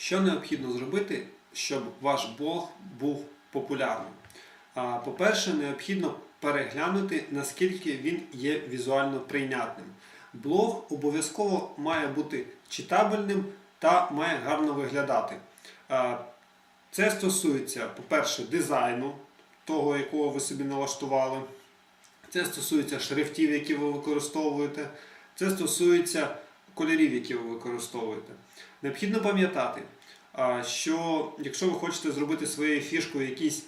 Що необхідно зробити, щоб ваш блог був популярним? По-перше, необхідно переглянути, наскільки він є візуально прийнятним. Блог обов'язково має бути читабельним та має гарно виглядати. Це стосується, по-перше, дизайну, того, якого ви собі налаштували. Це стосується шрифтів, які ви використовуєте. Це стосується кольорів, які ви використовуєте. Необхідно пам'ятати, що якщо ви хочете зробити своєю фішкою якийсь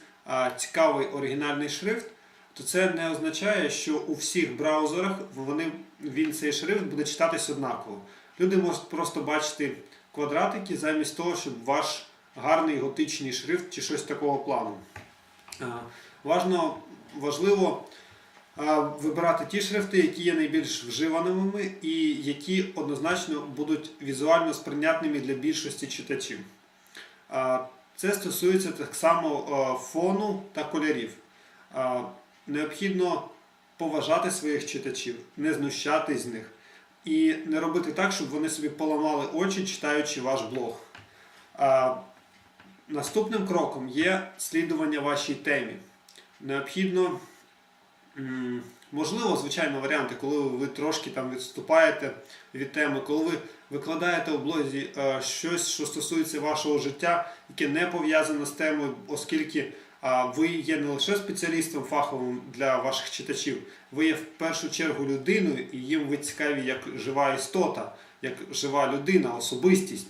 цікавий оригінальний шрифт, то це не означає, що у всіх браузерах вони, він цей шрифт буде читатись однаково. Люди можуть просто бачити квадратики замість того, щоб ваш гарний готичний шрифт чи щось такого плану. Важно, важливо вибирати ті шрифти, які є найбільш вживаними і які однозначно будуть візуально сприйнятними для більшості читачів. Це стосується так само фону та кольорів. Необхідно поважати своїх читачів, не знущатись з них і не робити так, щоб вони собі поламали очі, читаючи ваш блог. Наступним кроком є слідування вашій темі. Необхідно, можливо, звичайно, варіанти, коли ви трошки там відступаєте від теми, коли ви викладаєте у блозі е, щось, що стосується вашого життя, яке не пов'язане з темою, оскільки ви є не лише спеціалістом фаховим для ваших читачів, ви є в першу чергу людиною, і їм ви цікаві як жива істота, як жива людина, особистість.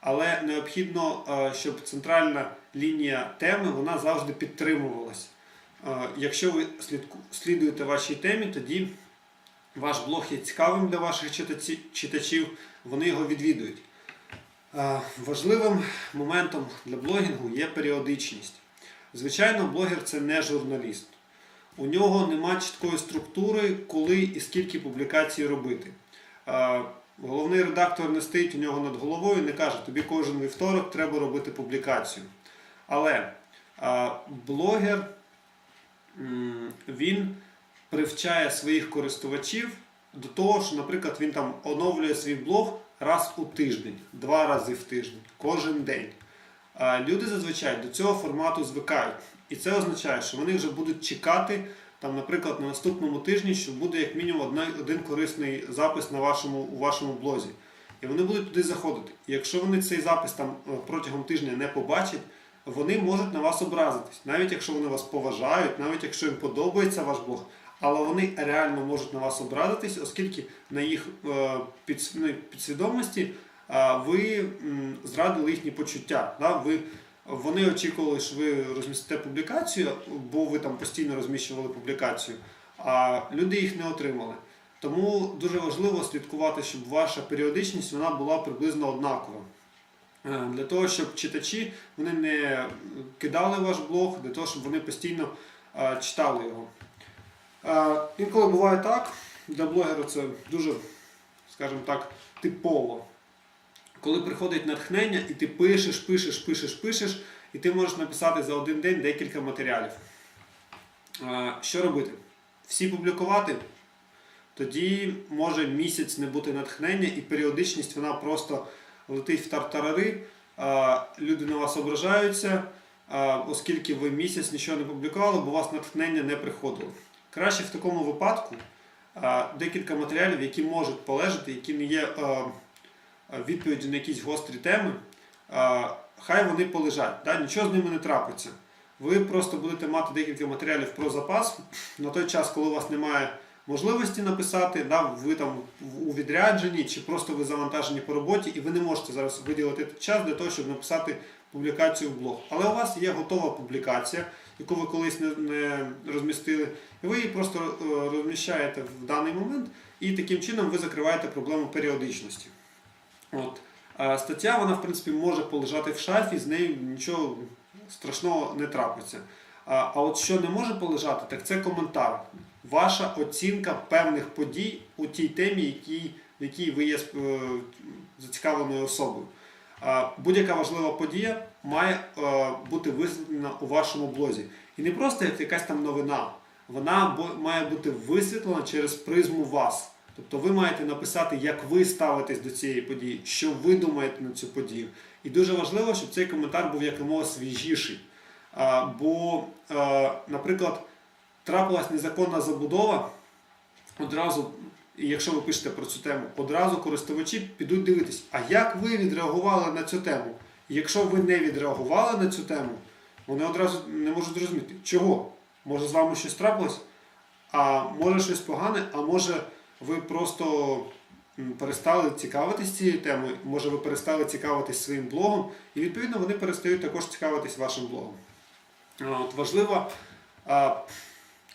Але необхідно, е, щоб центральна лінія теми вона завжди підтримувалась. Якщо ви слідуєте вашій темі, тоді ваш блог є цікавим для ваших читачів, вони його відвідують. Важливим моментом для блогінгу є періодичність. Звичайно, блогер це не журналіст. У нього нема чіткої структури, коли і скільки публікацій робити. Головний редактор не стоїть у нього над головою і не каже, тобі кожен вівторок треба робити публікацію. Але блогер він привчає своїх користувачів до того, що, наприклад, він там оновлює свій блог раз у тиждень, два рази в тиждень, кожен день. Люди зазвичай до цього формату звикають. І це означає, що вони вже будуть чекати, там, наприклад, на наступному тижні, що буде як мінімум одна, один корисний запис на вашому, у вашому блозі. І вони будуть туди заходити. І якщо вони цей запис там е, протягом тижня не побачать, вони можуть на вас образитись, навіть якщо вони вас поважають, навіть якщо їм подобається ваш блог, але вони реально можуть на вас образитись, оскільки на їх е, ну, підсвідомості ви зрадили їхні почуття. Вони очікували, що ви розмістите публікацію, бо ви там постійно розміщували публікацію, а люди їх не отримали. Тому дуже важливо слідкувати, щоб ваша періодичність була приблизно однакова. Е, Для того, щоб читачі вони не кидали ваш блог, для того, щоб вони постійно е, читали його. Е, Інколи буває так, для блогера це дуже, скажімо так, типово коли приходить натхнення, і ти пишеш, пишеш, пишеш, пишеш, і ти можеш написати за один день декілька матеріалів. Що робити? Всі публікувати? Тоді може місяць не бути натхнення, і періодичність вона просто летить в тартарари, люди на вас ображаються, оскільки ви місяць нічого не публікували, бо у вас натхнення не приходило. Краще в такому випадку декілька матеріалів, які можуть полежати, які не є. відповіді на якісь гострі теми, хай вони полежать, нічого з ними не трапиться. Ви просто будете мати декілька матеріалів про запас на той час, коли у вас немає можливості написати, да? ви там у відрядженні чи просто ви завантажені по роботі, і ви не можете зараз виділити час для того, щоб написати публікацію в блог. Але у вас є готова публікація, яку ви колись не, не розмістили, і ви її просто е, розміщаєте в даний момент, і таким чином ви закриваєте проблему періодичності. От. А стаття, вона, в принципі, може полежати в шафі, з нею нічого страшного не трапиться. А, а от що не може полежати, так це коментар. Ваша оцінка певних подій у тій темі, якій, якій ви є е, зацікавленою особою. Будь-яка важлива подія має е, бути висвітлена у вашому блозі. І не просто як якась там новина, вона має бути висвітлена через призму вас. Тобто ви маєте написати, як ви ставитесь до цієї події, що ви думаєте на цю подію. І дуже важливо, щоб цей коментар був якомога свіжіший. Бо, наприклад, трапилась незаконна забудова, одразу, і якщо ви пишете про цю тему, одразу користувачі підуть дивитись, а як ви відреагували на цю тему? Якщо ви не відреагували на цю тему, вони одразу не можуть зрозуміти, чого? Може з вами щось трапилось, а може щось погане, а може ви просто перестали цікавитись цією темою, може ви перестали цікавитись своїм блогом, і відповідно вони перестають також цікавитись вашим блогом. От важлива а,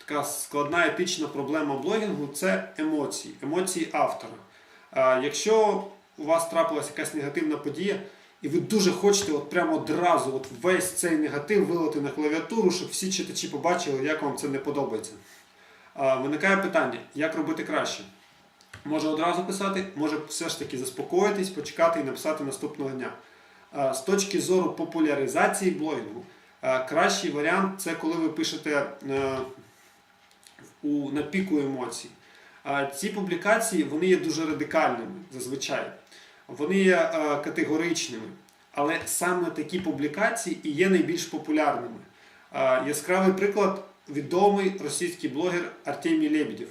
така складна етична проблема блогінгу це емоції, емоції автора. Якщо у вас трапилася якась негативна подія, і ви дуже хочете от прямо одразу от весь цей негатив вилити на клавіатуру, щоб всі читачі побачили, як вам це не подобається. Виникає питання, як робити краще? Може одразу писати, може все ж таки заспокоїтись, почекати і написати наступного дня. З точки зору популяризації блогінгу, кращий варіант це коли ви пишете е, у, на піку емоцій. А Ці публікації вони є дуже радикальними зазвичай. Вони є е, категоричними. Але саме такі публікації і є найбільш популярними. Е, Яскравий приклад відомий російський блогер Артемій Лебедєв.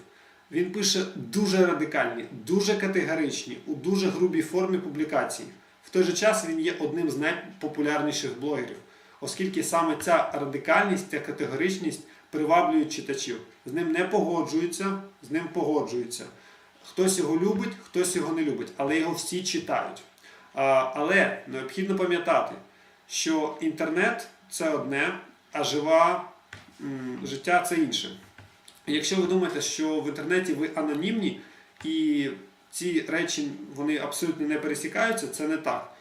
Він пише дуже радикальні, дуже категоричні, у дуже грубій формі публікації. В той же час він є одним з найпопулярніших блогерів, оскільки саме ця радикальність, ця категоричність приваблюють читачів. З ним не погоджуються, з ним погоджуються. Хтось його любить, хтось його не любить, але його всі читають. Але необхідно пам'ятати, що інтернет це одне, а жива життя це інше. Якщо ви думаєте, що в інтернеті ви анонімні і ці речі вони абсолютно не пересікаються, це не так.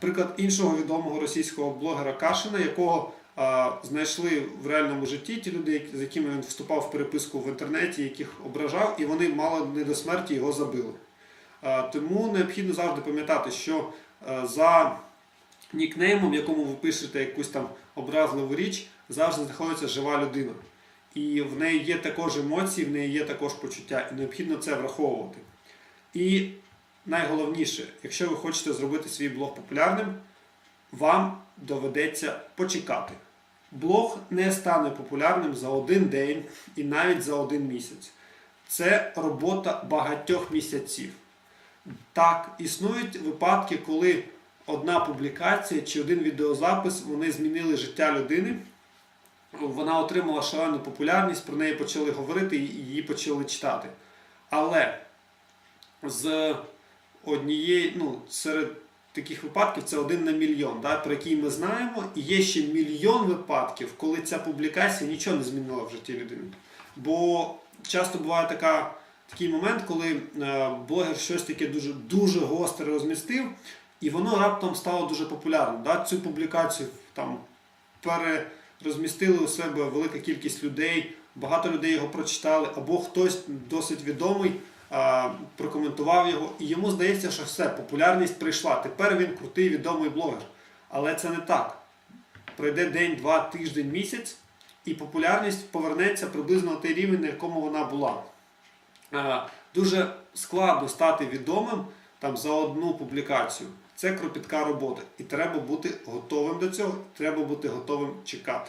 Приклад іншого відомого російського блогера Кашина, якого знайшли в реальному житті ті люди, з якими він вступав в переписку в інтернеті, яких ображав, і вони мало не до смерті його забили. Тому необхідно завжди пам'ятати, що е, за нікнеймом, якому ви пишете якусь там образливу річ, завжди знаходиться жива людина. І в неї є також емоції, в неї є також почуття, і необхідно це враховувати. І найголовніше, якщо ви хочете зробити свій блог популярним, вам доведеться почекати. Блог не стане популярним за один день і навіть за один місяць. Це робота багатьох місяців. Так, існують випадки, коли одна публікація чи один відеозапис вони змінили життя людини. Вона отримала шалену популярність, про неї почали говорити і її почали читати. Але з однієї, ну, серед таких випадків це один на мільйон, да, про який ми знаємо, і є ще мільйон випадків, коли ця публікація нічого не змінила в житті людини. Бо часто буває така, такий момент, коли е, блогер щось таке дуже, дуже гостре розмістив, і воно раптом стало дуже популярним. Да? Цю публікацію там перерозмістили у себе велика кількість людей, багато людей його прочитали, або хтось досить відомий прокоментував його, і йому здається, що все, популярність прийшла. Тепер він крутий відомий блогер. Але це не так. Пройде день, два, тиждень, місяць, і популярність повернеться приблизно на той рівень, на якому вона була. Дуже складно стати відомим там, за одну публікацію. Це кропітка робота. І треба бути готовим до цього, треба бути готовим чекати.